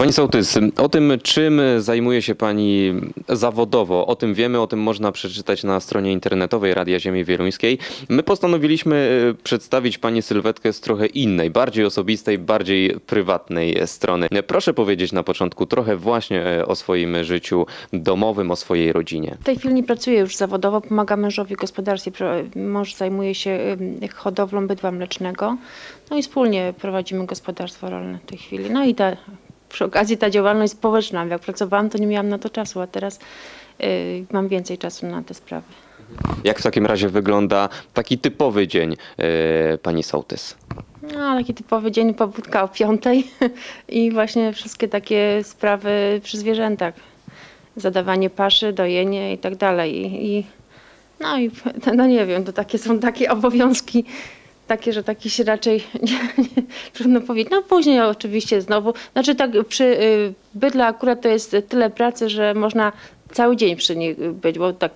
Pani Sołtys, o tym czym zajmuje się Pani zawodowo, o tym wiemy, o tym można przeczytać na stronie internetowej Radia Ziemi Wieluńskiej. My postanowiliśmy e, przedstawić Pani sylwetkę z trochę innej, bardziej osobistej, bardziej prywatnej strony. Proszę powiedzieć na początku trochę właśnie e, o swoim życiu domowym, o swojej rodzinie. W tej chwili nie pracuję już zawodowo, pomagam mężowi w gospodarstwie. Mąż zajmuje się hodowlą bydła mlecznego. No i wspólnie prowadzimy gospodarstwo rolne w tej chwili. No i ta, przy okazji ta działalność społeczna. Jak pracowałam, to nie miałam na to czasu, a teraz y, mam więcej czasu na te sprawy. Jak w takim razie wygląda taki typowy dzień e, Pani Sołtys? No, taki typowy dzień, pobudka o piątej i właśnie wszystkie takie sprawy przy zwierzętach. Zadawanie paszy, dojenie i tak dalej. I, i, no i no nie wiem, to takie są takie obowiązki, takie, że takie się raczej nie, nie, trudno powiedzieć. No później oczywiście znowu, znaczy tak przy y, bydle akurat to jest tyle pracy, że można cały dzień przy nich być, bo tak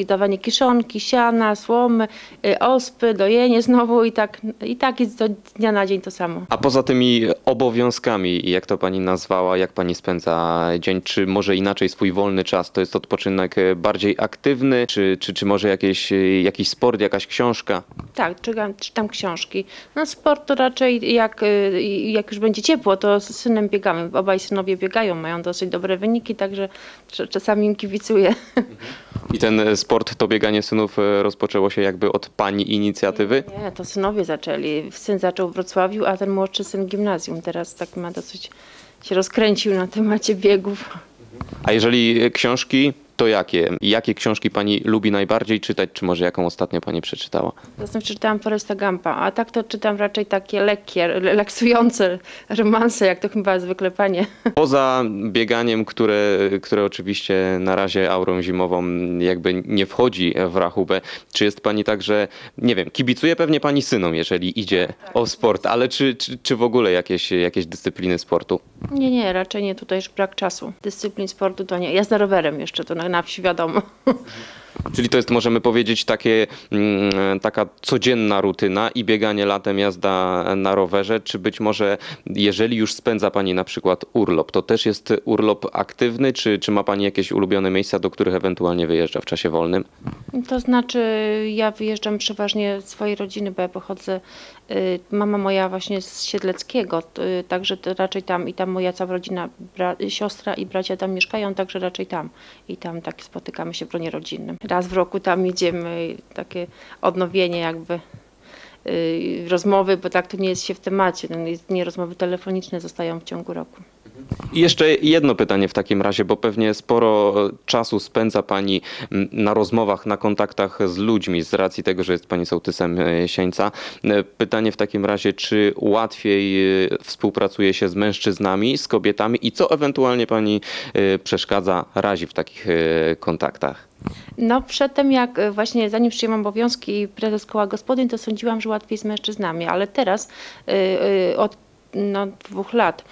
y, dawanie kiszonki, siana, słomy, y, ospy, dojenie znowu i tak, i tak jest to dnia na dzień to samo. A poza tymi obowiązkami, jak to pani nazwała, jak pani spędza dzień, czy może inaczej swój wolny czas? To jest odpoczynek e, bardziej aktywny, czy, czy, czy może jakieś, e, jakiś sport, jakaś książka? Tak, czytam, czytam książki. No sport to raczej jak, y, jak już będzie ciepło, to z synem biegamy. Obaj synowie biegają, mają dosyć dobre wyniki, także cz- czasami im kibicuję. I ten e, sport, to bieganie synów e, rozpoczęło się jakby od pani inicjatywy? Nie, to synowie zaczęli. Syn zaczął w Wrocławiu, a ten młodszy syn gimnazjum. Teraz tak ma dosyć się rozkręcił na temacie biegów. A jeżeli książki, to jakie? Jakie książki pani lubi najbardziej czytać, czy może jaką ostatnio pani przeczytała? Zresztą czytałam Foresta Gampa, a tak to czytam raczej takie lekkie, relaksujące romanse, jak to chyba zwykle panie. Poza bieganiem, które, które oczywiście na razie aurą zimową jakby nie wchodzi w rachubę, czy jest pani także, nie wiem, kibicuje pewnie pani synom, jeżeli idzie o sport, ale czy, czy, czy w ogóle jakieś, jakieś dyscypliny sportu? Nie, nie, raczej nie, tutaj już brak czasu. Dyscyplin sportu to nie. Jazda rowerem jeszcze, to na, na wsi wiadomo. Czyli to jest, możemy powiedzieć, takie, mm, taka codzienna rutyna i bieganie latem, jazda na rowerze, czy być może jeżeli już spędza pani na przykład urlop, to też jest urlop aktywny, czy, czy ma pani jakieś ulubione miejsca, do których ewentualnie wyjeżdża w czasie wolnym? To znaczy, ja wyjeżdżam przeważnie z swojej rodziny, bo ja pochodzę, y, mama moja właśnie z Siedleckiego, y, także raczej tam i tam moja cała rodzina, siostra i bracia tam mieszkają, także raczej tam. I tam tak spotykamy się w gronie rodzinnym. Raz w roku tam idziemy, takie odnowienie jakby y, rozmowy, bo tak to nie jest się w temacie, no, nie rozmowy telefoniczne zostają w ciągu roku. I jeszcze jedno pytanie w takim razie, bo pewnie sporo czasu spędza Pani mm, na rozmowach, na kontaktach z ludźmi z racji tego, że jest Pani sołtysem e, Sieńca. E, Pytanie w takim razie, czy łatwiej e, współpracuje się z mężczyznami, z kobietami i co ewentualnie Pani przeszkadza, razi w takich kontaktach? No przedtem jak właśnie zanim przyjęłam obowiązki prezes koła gospodyń, to sądziłam, że łatwiej z mężczyznami, ale teraz y, y, od no, dwóch lat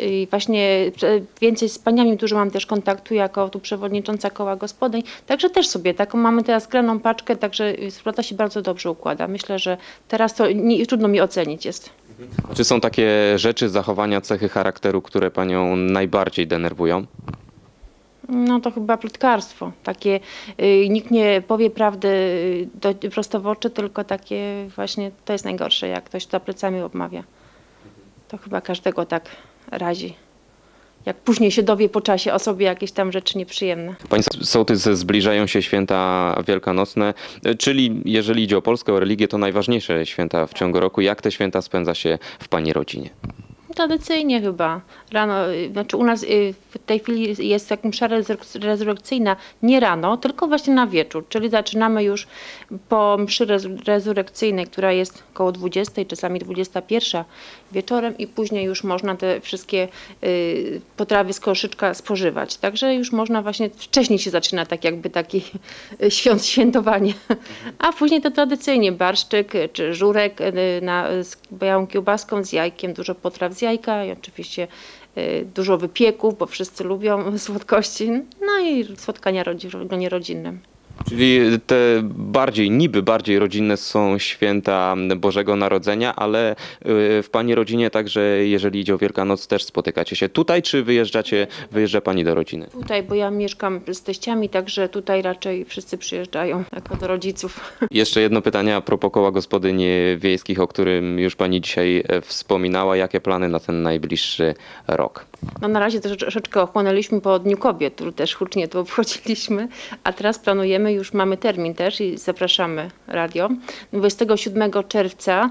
y, właśnie prze- więcej z paniami dużo mam też kontaktu jako tu przewodnicząca koła gospodyń, także też sobie taką mamy teraz graną paczkę, także wspólnota się bardzo dobrze układa. Myślę, że teraz to nie, trudno mi ocenić jest. Czy są takie rzeczy, zachowania, cechy charakteru, które Panią najbardziej denerwują? No to chyba plotkarstwo. Takie y, nikt nie powie prawdy y, do, prosto w oczy, tylko takie właśnie to jest najgorsze, jak ktoś za plecami obmawia. To chyba każdego tak razi. Jak później się dowie po czasie o sobie jakieś tam rzeczy nieprzyjemne. Pani sołtys, zbliżają się święta wielkanocne, e, czyli jeżeli idzie o Polskę, o religię, to najważniejsze święta w ciągu roku. Jak te święta spędza się w Pani rodzinie? Tradycyjnie chyba. Rano, y, znaczy u nas y, w tej chwili jest jak msza rezur- rezurekcyjna nie rano, tylko właśnie na wieczór, czyli zaczynamy już po mszy rezu- rezurekcyjnej, która jest około 20, czasami 21 wieczorem i później już można te wszystkie y, potrawy z koszyczka spożywać. Także już można właśnie, wcześniej się zaczyna tak jakby taki świąt, świętowanie. A później to tradycyjnie barszczyk czy żurek na, z białą kiełbaską, z jajkiem, dużo potraw z jajka i oczywiście y, dużo wypieków, bo wszyscy lubią słodkości. No i spotkania w gronie rodzinnym. Czyli te bardziej, niby bardziej rodzinne są święta Bożego Narodzenia, ale y, w Pani rodzinie także, jeżeli idzie o Wielkanoc, też spotykacie się tutaj, czy wyjeżdżacie, wyjeżdża Pani do rodziny? Tutaj, bo ja mieszkam z teściami, także tutaj raczej wszyscy przyjeżdżają jako do rodziców. Jeszcze jedno pytanie a propos koła gospodyń wiejskich, o którym już Pani dzisiaj e, wspominała. Jakie plany na ten najbliższy rok? No na razie troszeczkę ochłonęliśmy po Dniu Kobiet, który też hucznie tu obchodziliśmy, a teraz planujemy, już mamy termin też i zapraszamy radio. 27 czerwca,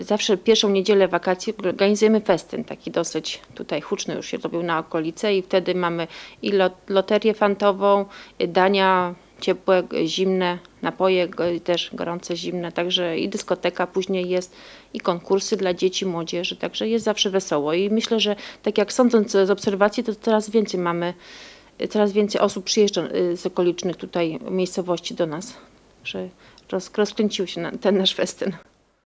y, zawsze pierwszą niedzielę wakacji organizujemy festyn, taki dosyć tutaj huczny już się robił na okolice i wtedy mamy i lot, loterię fantową, y, dania ciepłe, zimne, napoje też gorące, zimne, także i dyskoteka później jest i konkursy dla dzieci, młodzieży, także jest zawsze wesoło. I myślę, że tak jak sądząc z obserwacji, to coraz więcej mamy, coraz więcej osób przyjeżdża y, z okolicznych tutaj miejscowości do nas, że roz, rozkręcił się ten nasz festyn.